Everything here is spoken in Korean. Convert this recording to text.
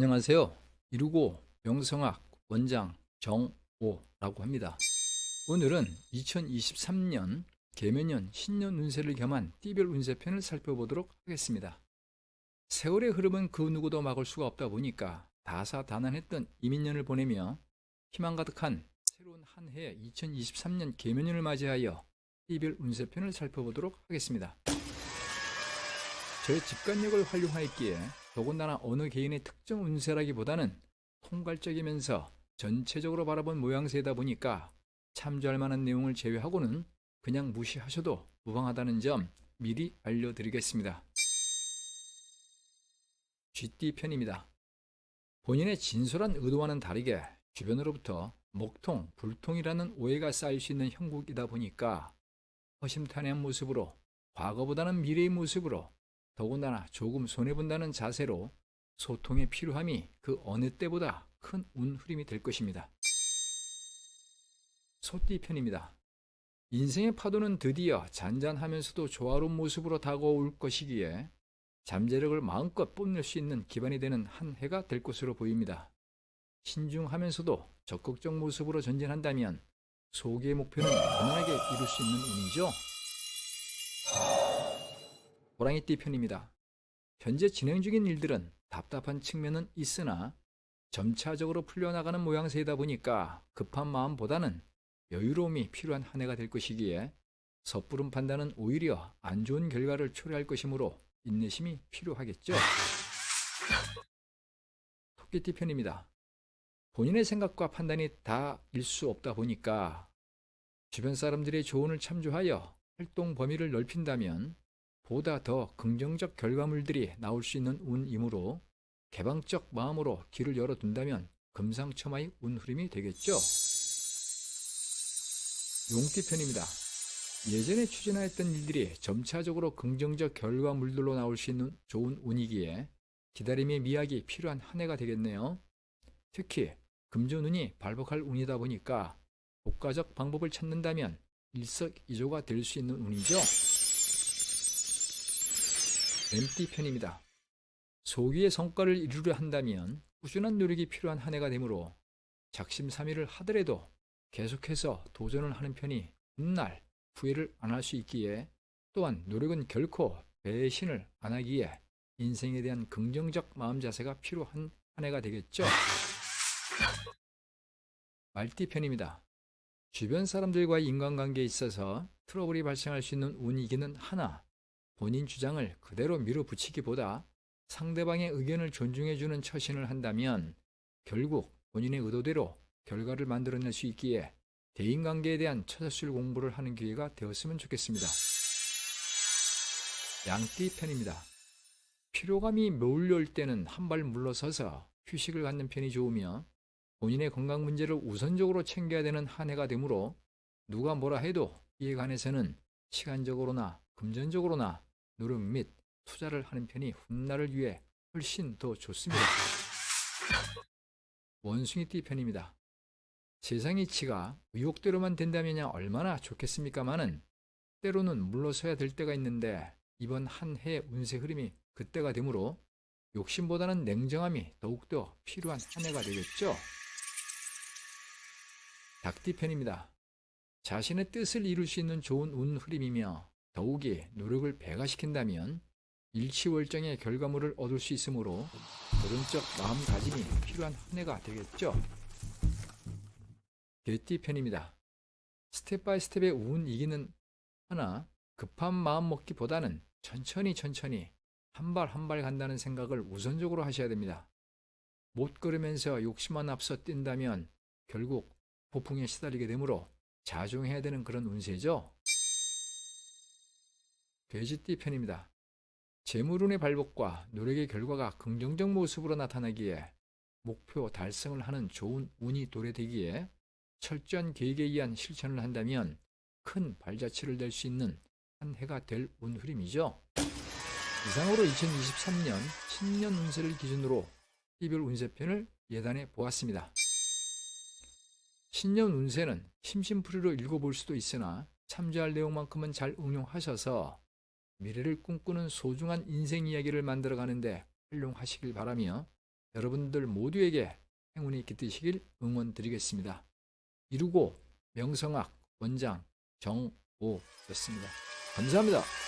안녕하세요. 이루고 명성학 원장 정오라고 합니다. 오늘은 2023년 개면년 신년 운세를 겸한 띠별 운세편을 살펴보도록 하겠습니다. 세월의 흐름은 그 누구도 막을 수가 없다 보니까 다사다난했던 이민년을 보내며 희망 가득한 새로운 한 해 2023년 개면년을 맞이하여 띠별 운세편을 살펴보도록 하겠습니다. 저의 집간력을 활용하였기에 더군다나 어느 개인의 특정 운세라기보다는 통괄적이면서 전체적으로 바라본 모양새다 보니까 참조할 만한 내용을 제외하고는 그냥 무시하셔도 무방하다는 점 미리 알려드리겠습니다. 쥐띠 편입니다. 본인의 진솔한 의도와는 다르게 주변으로부터 목통, 불통이라는 오해가 쌓일 수 있는 형국이다 보니까 허심탄회한 모습으로 과거보다는 미래의 모습으로 더군다나 조금 손해본다는 자세로 소통의 필요함이 그 어느 때보다 큰 운 흐림이 될 것입니다. 소띠 편입니다. 인생의 파도는 드디어 잔잔하면서도 조화로운 모습으로 다가올 것이기에 잠재력을 마음껏 뽐낼 수 있는 기반이 되는 한 해가 될 것으로 보입니다. 신중하면서도 적극적 모습으로 전진한다면 소기의 목표는 원활하게 이룰 수 있는 운이죠. 호랑이띠 편입니다. 현재 진행 중인 일들은 답답한 측면은 있으나 점차적으로 풀려나가는 모양새이다 보니까 급한 마음보다는 여유로움이 필요한 한 해가 될 것이기에 섣부른 판단은 오히려 안 좋은 결과를 초래할 것이므로 인내심이 필요하겠죠. 토끼띠 편입니다. 본인의 생각과 판단이 다일 수 없다 보니까 주변 사람들의 조언을 참조하여 활동 범위를 넓힌다면 보다 더 긍정적 결과물들이 나올 수 있는 운이므로 개방적 마음으로 길을 열어둔다면 금상첨화의 운 흐름이 되겠죠. 용띠 편입니다. 예전에 추진하였던 일들이 점차적으로 긍정적 결과물들로 나올 수 있는 좋은 운이기에 기다림의 미학이 필요한 한 해가 되겠네요. 특히 금전운이 발복할 운이다 보니까 효과적 방법을 찾는다면 일석이조가 될 수 있는 운이죠. 뱀띠 편입니다. 소기의 성과를 이루려 한다면 꾸준한 노력이 필요한 한 해가 되므로 작심삼일을 하더라도 계속해서 도전을 하는 편이 훗날 후회를 안 할 수 있기에 또한 노력은 결코 배신을 안 하기에 인생에 대한 긍정적 마음 자세가 필요한 한 해가 되겠죠. 말띠 편입니다. 주변 사람들과의 인간관계에 있어서 트러블이 발생할 수 있는 운이기는 하나 본인 주장을 그대로 밀어붙이기보다 상대방의 의견을 존중해주는 처신을 한다면 결국 본인의 의도대로 결과를 만들어낼 수 있기에 대인관계에 대한 처자술 공부를 하는 기회가 되었으면 좋겠습니다. 양띠 편입니다. 피로감이 몰려올 때는 한 발 물러서서 휴식을 갖는 편이 좋으며 본인의 건강 문제를 우선적으로 챙겨야 되는 한 해가 되므로 누가 뭐라 해도 이에 관해서는 시간적으로나 금전적으로나 노력 및 투자를 하는 편이 훗날을 위해 훨씬 더 좋습니다. 원숭이띠 편입니다. 세상 이 치가 의욕대로만 된다면야 얼마나 좋겠습니까마는 때로는 물러서야 될 때가 있는데 이번 한해 운세 흐름이 그때가 되므로 욕심보다는 냉정함이 더욱더 필요한 한 해가 되겠죠. 닭띠 편입니다. 자신의 뜻을 이룰 수 있는 좋은 운 흐름이며 더욱이 노력을 배가시킨다면 일치월장의 결과물을 얻을 수 있으므로 도전적 마음가짐이 필요한 한 해가 되겠죠. 개띠 편입니다. 스텝 바이 스텝의 운 이기는 하나 급한 마음 먹기보다는 천천히 천천히 한 발 한 발 간다는 생각을 우선적으로 하셔야 됩니다. 못 걸으면서 욕심만 앞서 뛴다면 결국 폭풍에 시달리게 되므로 자중해야 되는 그런 운세죠. 돼지띠 편입니다. 재물운의 발복과 노력의 결과가 긍정적 모습으로 나타나기에 목표 달성을 하는 좋은 운이 도래되기에 철저한 계획에 의한 실천을 한다면 큰 발자취를 낼 수 있는 한 해가 될 운흐림이죠. 이상으로 2023년 신년 운세를 기준으로 이별 운세편을 예단해 보았습니다. 신년 운세는 심심풀이로 읽어볼 수도 있으나 참조할 내용만큼은 잘 응용하셔서 미래를 꿈꾸는 소중한 인생 이야기를 만들어 가는데 활용하시길 바라며 여러분들 모두에게 행운이 깃드시길 응원드리겠습니다. 이루고 명성학 원장 정오였습니다. 감사합니다.